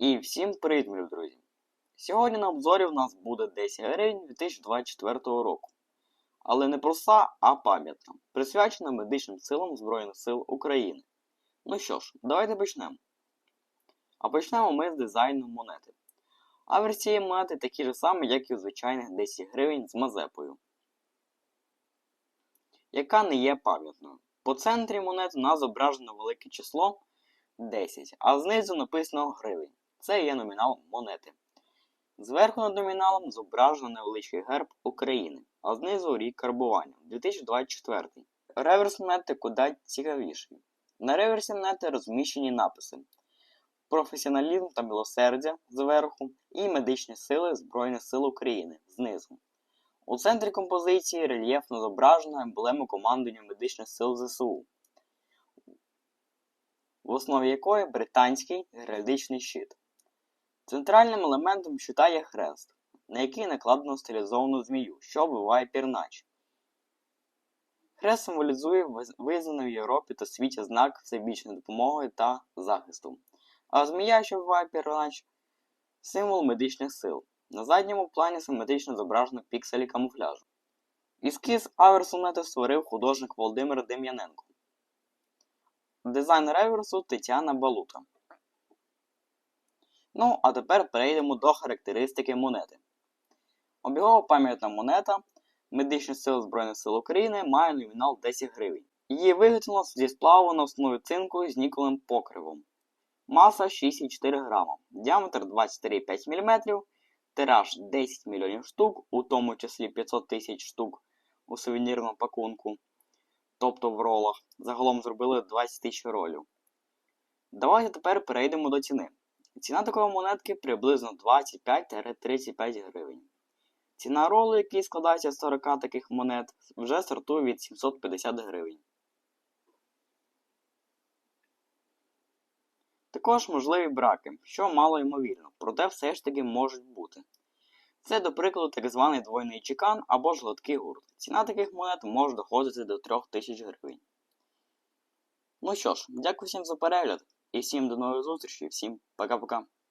І всім привіт, мої друзі! Сьогодні на обзорі в нас буде 10 гривень 2024 року. Але не проста, а пам'ятна, присвячена медичним силам Збройних сил України. Ну що ж, давайте почнемо. А почнемо ми з дизайну монети. Аверс цієї монети такі ж самі, як і у звичайних 10 гривень з мазепою, яка не є пам'ятною. По центрі монети у нас зображено велике число 10, а знизу написано гривень. Це є номінал монети. Зверху над номіналом зображено невеличкий герб України, а знизу рік карбування 2024. Реверс монети куди цікавіший. На реверсі монети розміщені написи професіоналізм та милосердя зверху і медичні сили Збройних сил України знизу. У центрі композиції рельєфно зображена емблема командування медичних сил ЗСУ, в основі якої британський геральдичний щит. Центральним елементом щита є хрест, на який накладено стилізовану змію, що вбиває пірнач. Хрест символізує визнаний в Європі та світі знак всебічної допомоги та захисту. А змія, що вбиває пірнач, символ медичних сил. На задньому плані симетрично зображено пікселі камуфляжу. Ескіз аверсонету створив художник Володимир Дем'яненко. Дизайн реверсу Тетяна Балута. Ну, а тепер перейдемо до характеристики монети. Обігова пам'ятна монета Медичних сил Збройних сил України має номінал 10 гривень. Її виготовлено зі сплаву на основі цинку з ніколем покривом. Маса 6,4 грама, діаметр 24,5 мм, тираж 10 мільйонів штук, у тому числі 500 тисяч штук у сувенірному пакунку, тобто в ролах. Загалом зробили 20 тисяч ролів. Давайте тепер перейдемо до ціни. Ціна такої монетки приблизно 25-35 гривень. Ціна ролу, який складається з 40 таких монет, вже стартує від 750 гривень. Також можливі браки, що мало ймовірно, проте все ж таки можуть бути. Це, до прикладу, так званий двойний чекан або ж гладкий гурт. Ціна таких монет може доходити до 3000 гривень. Ну що ж, дякую всім за перегляд і всім до нових зустрічей, всім пока-пока.